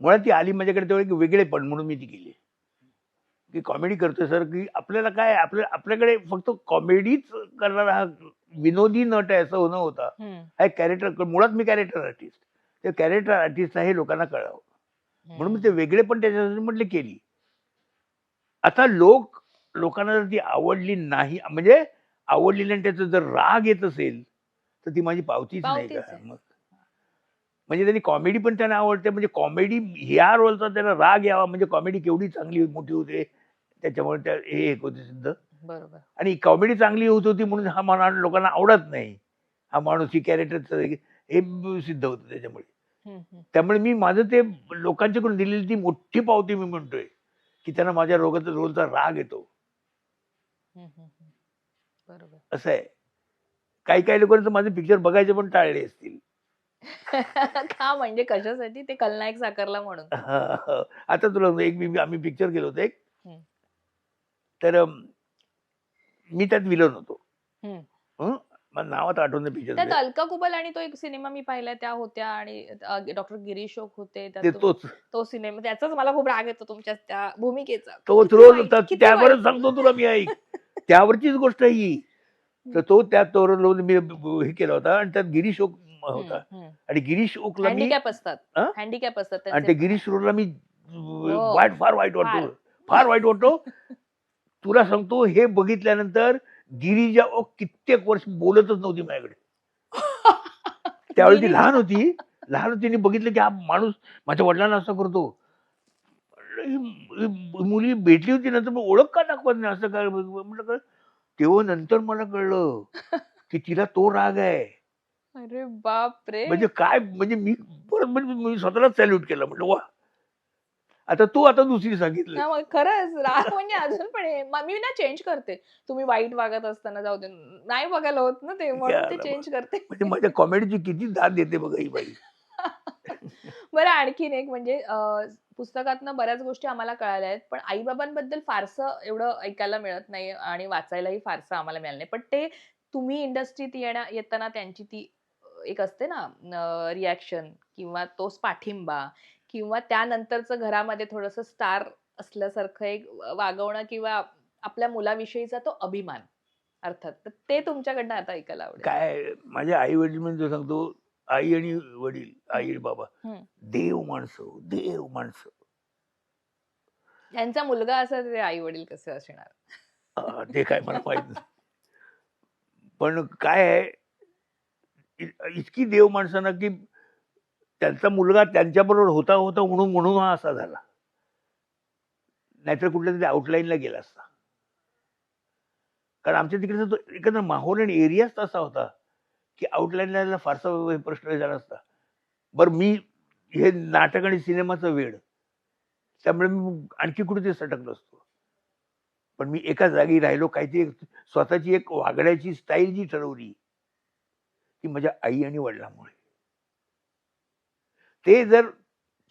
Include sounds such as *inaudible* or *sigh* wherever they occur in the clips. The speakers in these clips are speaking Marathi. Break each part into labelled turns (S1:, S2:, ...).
S1: मुळात ती आली माझ्याकडे तेव्हा एक वेगळेपण म्हणून मी ती केली. की कॉमेडी करतोय सर की आपल्याला काय आपल्या आपल्याकडे फक्त कॉमेडीच करणारा हा विनोदी नट आहे असं होणं होता. हा कॅरेक्टर मुळात मी कॅरेक्टर आर्टिस्ट ते कॅरेक्टर आर्टिस्ट हे लोकांना कळावं. म्हणून मी ते वेगळे पण त्याच्यासाठी म्हटले केली. आता लोक लोकांना जर ती आवडली नाही म्हणजे आवडली नाही आणि त्याचा जर राग येत असेल तर ती माझी पावतीच नाही का. मग म्हणजे त्यांनी कॉमेडी पण त्यांना आवडते. म्हणजे कॉमेडी ह्या रोलचा त्यांना राग यावा. म्हणजे कॉमेडी केवढी चांगली मोठी होते. त्याच्यामुळे त्या हे एक होते सिद्ध.
S2: बरोबर.
S1: आणि कॉमेडी चांगली होत होती म्हणून हा माणूस लोकांना आवडत नाही. हा माणूस ही कॅरेक्टर हे सिद्ध होतं त्याच्यामुळे. त्यामुळे मी माझं ते लोकांच्याकडून दिलेली ती मोठी पावती मी म्हणतोय की त्यांना माझ्या रोगाचा रोलचा राग येतो.
S2: बरोबर.
S1: असं आहे. काही काही लोकांचं माझे पिक्चर बघायचे पण टाळले असतील. *laughs*
S2: का म्हणजे कशासाठी? ते खलनायक साकारला म्हणून. *laughs*
S1: आता तुला एक मी आम्ही पिक्चर केलं होतं एक. तर मी त्यात विलन होतो. हं? मला नाव आता आठवण
S2: त्यात
S1: पिक्चर
S2: अलका कुबल आणि तो एक सिनेमा मी पाहिलाय त्या होत्या आणि डॉक्टर गिरीश होते. त्यात
S1: तोच.
S2: तो सिनेमा त्याचाच मला खूप राग येतो तुमच्या त्या भूमिकेचा.
S1: तोच रोल होता त्यावरच. सांगतो तुला मी ऐक. *laughs* त्यावरचीच गोष्ट ही. तर तो त्या तो रोल मी हे केला होता आणि त्यात गिरीश ओक होता. आणि गिरीश ओकला मी
S2: हँडिकॅप असतात
S1: हं?
S2: हँडिकॅप असतात
S1: आणि ते
S2: त्यांचे.
S1: गिरीश रोडला मी
S2: हो.
S1: वाईट फार वाईट वाटतो
S2: फार.
S1: वाईट वाटतो *laughs* तुला सांगतो हे बघितल्यानंतर गिरिजा ओ कित्येक वर्ष बोलतच नव्हती माझ्याकडे *laughs* त्यावेळी ती
S2: गिरीजा-
S1: लहान होती लहान होती आणि बघितलं की हा माणूस माझ्या वडिलांना असं करतो ही- ही मुली भेटली होती नंतर मग ओळख का दाखवत नाही असं काय म्हटलं का तेव्हा नंतर मला कळलं की तिला तो राग आहे
S2: अरे बाप रे
S1: म्हणजे काय म्हणजे मी परत म्हणजे मी स्वतःलाच सॅल्यूट केलं म्हटलं वा आता तू आता दुसरी सांगितलं
S2: मग खरंच राग म्हणजे अजून पण. म- मी ना चेंज करते. तुम्ही वाईट वागत असताना जाऊ दे नाही बघायला होत ना ते म्हणून ते
S1: याला
S2: चेंज करते.
S1: म्हणजे माझ्या कॉमेडीची किती दाद देते बघा ही बाई. *laughs*
S2: बरं आणखीन एक म्हणजे अं, पुस्तकातनं बऱ्याच गोष्टी आम्हाला कळाल्या आहेत पण आईबाबांबद्दल फारसं एवढं ऐकायला मिळत नाही आणि वाचायलाही फारसं आम्हाला मिळालं नाही. पण ते तुम्ही इंडस्ट्रीत येण्या येताना त्यांची ती एक असते ना रिॲक्शन किंवा तोच पाठिंबा किंवा त्यानंतरचं घरामध्ये थोडंसं स्टार असल्यासारखं एक वागवणं किंवा आपल्या मुलाविषयीचा तो अभिमान अर्थात. तर ते तुमच्याकडनं आता ऐकायला आवडेल.
S1: काय माझ्या आई वडील म्हणजे तो सांगतो आई आणि वडील आई आणि बाबा. देव माणसं देव माणसं.
S2: त्यांचा मुलगा असा ते आई वडील कसे असणार?
S1: ते काय मला माहीत पण काय आहे इतकी देव माणसांना की त्यांचा मुलगा त्यांच्याबरोबर होता होता म्हणून म्हणून हा असा झाला. नाहीतर कुठल्या तरी आउटलाईनला गेला असता. कारण आमच्या तिकडचा तो एकंदर माहोल आणि एरियाच तसा होता की आउटलाईनला फारसा प्रश्न झाला असता बरं मी हे नाटक आणि सिनेमाचा वेळ त्यामुळे मी आणखी कुठेतरी सटकलो असतो. पण मी एका जागी राहिलो काहीतरी स्वतःची एक वागण्याची स्टाईल जी ठरवली ती माझ्या आई आणि वडिलांमुळे. ते जर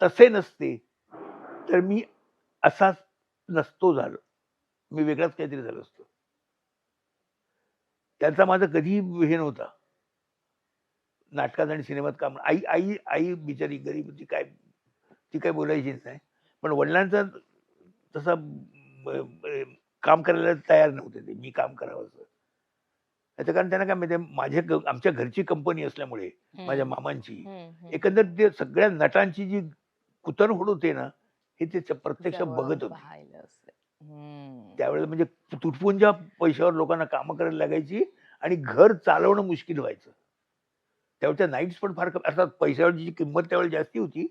S1: तसे नसते तर मी असाच नसतो झालो. मी वेगळाच काहीतरी झालो असतो. त्यांचा माझा कधीही हे नव्हता. नाटकात आणि सिनेमात काम आई आई आई बिचारी गरीब ती काय ती काय बोलायचीच नाही. पण वडिलांचा तसा काम करायला तयार नव्हते ते. मी काम करावं असं. त्याचं कारण त्यांना काय माहिती माझ्या आमच्या घरची कंपनी असल्यामुळे माझ्या मामांची. एकंदर ते सगळ्या नटांची जी कुतरहोड होते ना हे ते प्रत्यक्ष बघत होते. त्यावेळेस म्हणजे तुटपुंजा पैशावर लोकांना कामं करायला लागायची आणि घर चालवणं मुश्किल व्हायचं. त्यावेळी त्या नाईट्स पण फार अर्थात पैशावरची जी किंमत त्यावेळी जास्ती होती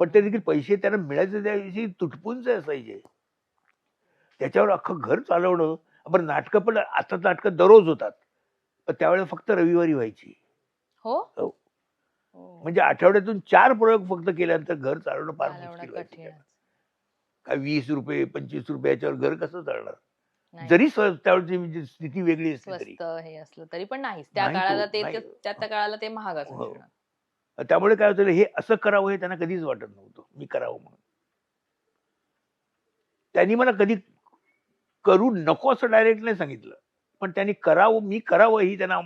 S1: पण ते देखील पैसे त्यांना मिळायचे त्याविषयी तुटपुंज असायचे. त्याच्यावर अख्खं घर चालवणं बरं नाटकं पण आता नाटकं दररोज होतात. त्यावेळेला फक्त रविवारी व्हायची.
S2: हो?
S1: हो.
S2: हो.
S1: म्हणजे आठवड्यातून चार प्रयोग फक्त केल्यानंतर घर चालवणं फार मुश्किल व्हायचं काय वीस रुपये पंचवीस रुपये याच्यावर घर कसं चालणार. जरी त्यावेळची म्हणजे स्थिती वेगळी असली
S2: हे असलं तरी पण त्या
S1: नाही तो,
S2: काळाला ते त्या त्या काळाला ते महाग
S1: हो. त्यामुळे काय होतं हे असं करावं हे त्यांना कधीच वाटत नव्हतं. मी करावं म्हणून. त्यांनी मला कधी करू नको असं डायरेक्ट नाही सांगितलं. पण त्यांनी करावं मी करावं ही त्यांना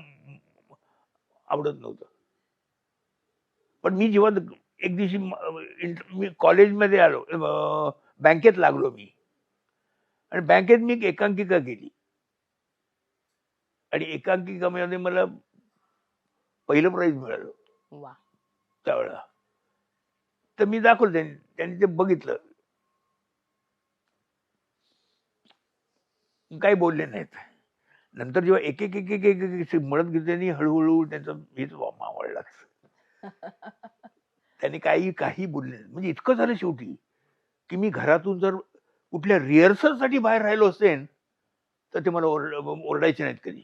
S1: आवडत नव्हतं. पण मी जेव्हा एक दिवशी म- कॉलेजमध्ये आलो बँकेत लागलो मी. आणि बँकेत मी एक एकांकिका केली. आणि एकांकिकामध्ये मला पहिलं प्राईज मिळालं. त्यावेळेला. तर मी दाखवलं त्यांनी त्यांनी ते बघितलं. काही बोलले नाहीत. नंतर जेव्हा एक एक एक एक एक एक म्हणत गेले त्यांनी हळूहळू त्यांचं हेच मावळलाच त्यांनी काही काही बोलले नाही. म्हणजे इतकं झालं शेवटी की मी घरातून जर कुठल्या रिहर्सलसाठी बाहेर राहिलो असेल तर ते मला ओरड ओरडायचे नाहीत कधी.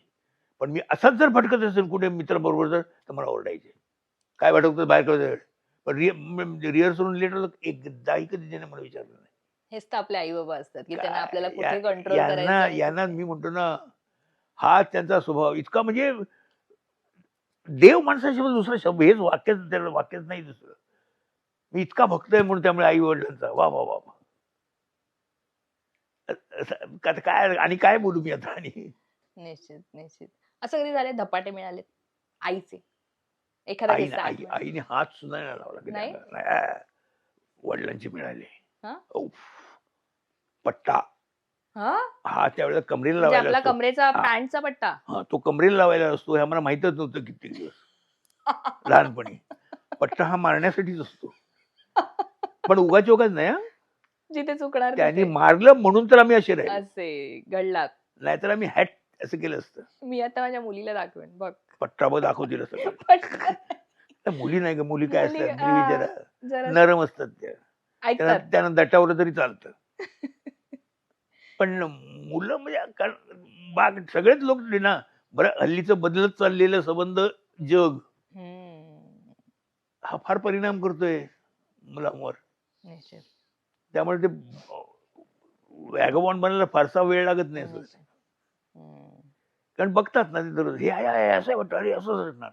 S1: पण मी असाच जर भटकत असेल कुठे मित्राबरोबर जर तर मला ओरडायचे. काय भटकतं बाहेर करत पण रिहर्सल लेट होतं एकदाही कधी त्याने मला विचारलं नाही.
S2: हेच तर आपले आई बाबा असतात की त्यांना आपल्याला कुठे
S1: या-
S2: कंट्रोल
S1: यांना यांना मी म्हणतो ना हा त्यांचा स्वभाव. इतका म्हणजे देव माणसाशिवाय दुसरा शब्द हेच वाक्यच त्याला वाक्यच नाही दुसरं. मी इतका भक्त आहे म्हणून त्यामुळे आई वडिलांचा वा वा वा. काय आणि काय बोलू मी आता आणि?
S2: निश्चित निश्चित. असं कधी झाले धपाटे मिळाले आईचे. एखादा
S1: आई. आईने हात सुद्धा नाही लावला. वडिलांचे मिळाले. पट्टा.
S2: हा?
S1: हा त्यावेळेला कमरेला
S2: म्हणजे
S1: लावायला
S2: आपला
S1: असतो.
S2: कमरेचा
S1: हा.
S2: पॅन्टचा पट्टा.
S1: हा तो कमरेला लावायला असतो हे आम्हाला माहितच नव्हतं कित्येक दिवस. लहानपणी. पट्टा हा मारण्यासाठीच असतो. पण उगाच उगाच नाही हा.
S2: जिथे चुकणार
S1: त्यांनी
S2: तिथे.
S1: मारलं म्हणून तर आम्ही असे राहिले.
S2: असे घडलात
S1: नाहीतर आम्ही हॅट असं केलं असतं.
S2: मी आता माझ्या मुलीला दाखवेन बघ.
S1: पट्टा बघ दाखवतील *laughs*
S2: पटकन
S1: त्या मुली नाही का मुली काय
S2: मुली,
S1: असतात
S2: हा.
S1: मुली जरा
S2: जरा
S1: नरम असतात त्या. त्यांना
S2: ऐकतात
S1: त्यांना दटावलं तरी चालतं. *laughs* पण मुलं म्हणजे कारण बाग सगळेच लोक ना बरं हल्लीचं बदलत चाललेलं संबंध जग. हा फार परिणाम करतोय मुलांवर. त्यामुळे ते वॅगबॉन्ड बनायला फारसा वेळ लागत नाही असं. कारण बघतात ना ते दररोज हे आहे, आहे असं वाटतं अरे असंच असणार.